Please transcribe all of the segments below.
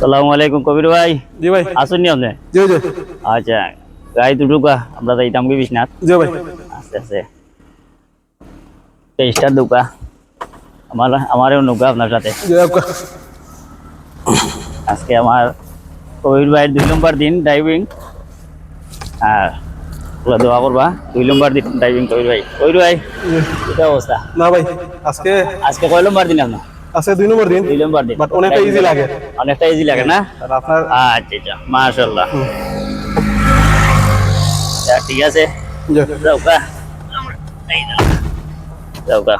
সালামু আলাইকুম কবির ভাই। জি ভাই। আসুন নি আপনি? জি জি। আচ্ছা গাড়ি দুটুকা আমরা যাইতাম কি বিশ্বনাথ। জি ভাই। আস্তে আস্তে। তেইশটার দুকা আমার আমারও নৌকা আপনার সাথে। আজকে আমার কবির ভাইয়ের দুই নম্বর দিন ড্রাইভিং আর ওগুলো দোয়া করবা দুই নম্বর দিন ড্রাইভিং কবির ভাই। কবির ভাই কি অবস্থা? না ভাই আজকে আজকে কয় নম্বর দিন আপনার? আজকে দুই নম্বর দিন দুই নম্বর দিন। বাট অনেকটা ইজি লাগে। অনেকটা ইজি লাগে না? আপনার? আচ্ছা আচ্ছা। মাশাল্লাহ আচ্ছা, ঠিক আছে। যাওকা। যাওকা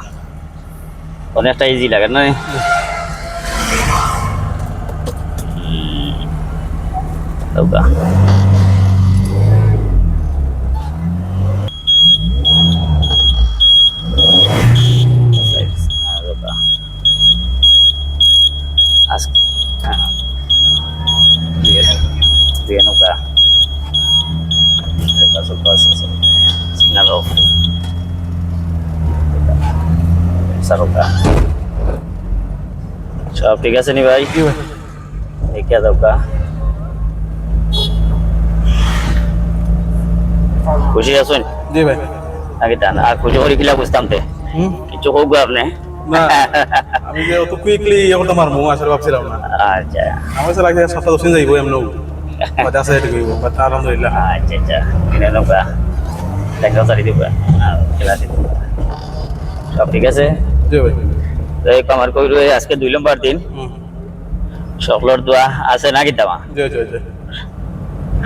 অনেকটা ইজি লাগে না। যাওকা Ah, যাওকা। আজকে। হ্যাঁ। দিয়ে নৌকা off. Sarap ka. সব ঠিক আছে নি ভাই? জি ভাই? দেখে দাও কা খুশি আছেন জি ভাই। নাকি টান আর খুশি করে কিলা বুঝতাম তে? কিছু হোক আপনি? না আমি যে অত কুইকলি ইয়ে করতে পারব আসলে ভাবছিলাম না। আচ্ছা। আমার লাগে সপ্তাহ দশ দিন যাইব এমন বাট আছে এটা কইব বাট আলহামদুলিল্লাহ। আচ্ছা আচ্ছা। কিনে নৌকা দেখা দিব। সব ঠিক আছে? জি ভাই। তো এই কামার কই রয়ে আজকে দুই নম্বর দিন। সকলের দোয়া আছে নাকি তামা? জি জি জি।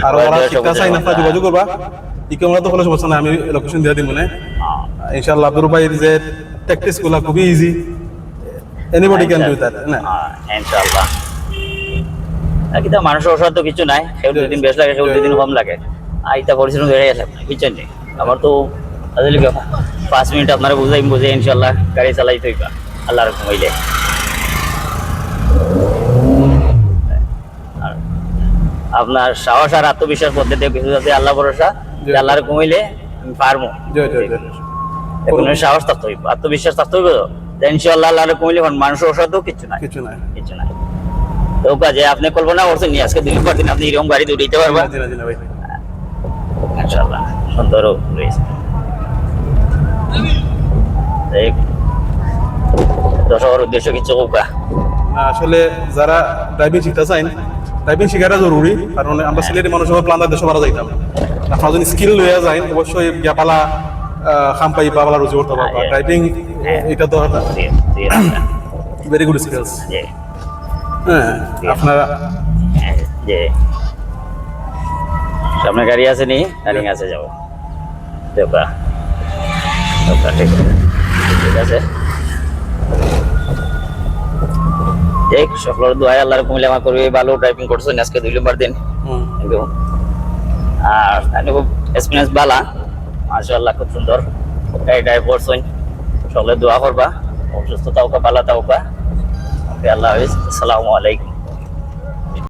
আর ওরা শিক্ষা চাই না আপনারা যোগাযোগ করবা। ইকে আমরা তো কোনো সমস্যা নাই আমি লোকেশন দিয়ে দিই মনে ইনশাআল্লাহ আব্দুর ভাইয়ের যে খুবই easy anybody can do that না ইনশাআল্লাহ। নাকি তো মানুষের ওষুধ তো কিছু নাই। সেও দুদিন বেশ লাগে সেও দুদিন কম লাগে। এটা পরিশ্রম বেড়ে গেছে কিছু নেই আমার তো আসলে পাঁচ মিনিট আপনারা বুঝাই বুঝে ইনশাল্লাহ গাড়ি চালাই তৈবা আল্লাহর ঘুমাইলে আর আপনার সাহস আর আত্মবিশ্বাস পদ্ধতি কিছু যাতে আল্লাহ ভরসা আল্লাহর ঘুমাইলে আমি পারব। এখন সাহস থাকতে হইব আত্মবিশ্বাস থাকতে হইব তো? ইনশাল্লাহ আল্লাহর ঘুমাইলে এখন মানুষের ওষুধও কিছু নাই। কিছু নাই। কিছু নাই। তো কাজে আপনি কল্পনা করছেন নি আজকে নম্বর দিন আপনি এরকম গাড়ি দৌড়াইতে পারবেন? না, না ইনশাআল্লাহ সুন্দর রয়েছে। দর্শকের উদ্দেশ্য কিছু হোকা না, আসলে যারা ড্রাইভিং শিখতে চান ড্রাইভিং শেখাটা জরুরি কারণ আমরা সিলেটি মানুষ দেশে মারা যাইতাম। আপনারা যদি স্কিল লইয়া যায় অবশ্যই খাম পাই পাবালা রুজি করতে পারবা। হ্যাঁ, ড্রাইভিং এটা তো ভেরি গুড স্কিলস হ্যাঁ। আপনারা জি সামনে গাড়ি আছে নি? রানিং আছে যাব দেবা। দেবা ঠিক ঠিক আছে। দেখ সকলের দোয়াই আল্লাহর কমিলে আমার করবে। ভালো ড্রাইভিং করছেন আজকে দুই নম্বর দিন। আর এক্সপিরিয়েন্স বালা। মাশাআল্লাহ, খুব সুন্দর। গাড়ি ড্রাইভ করছেন সকলে দোয়া করবা। অসুস্থ তাওকা পালা তাওকা ওকে আল্লাহ হাফিজ। আসসালামু আলাইকুম।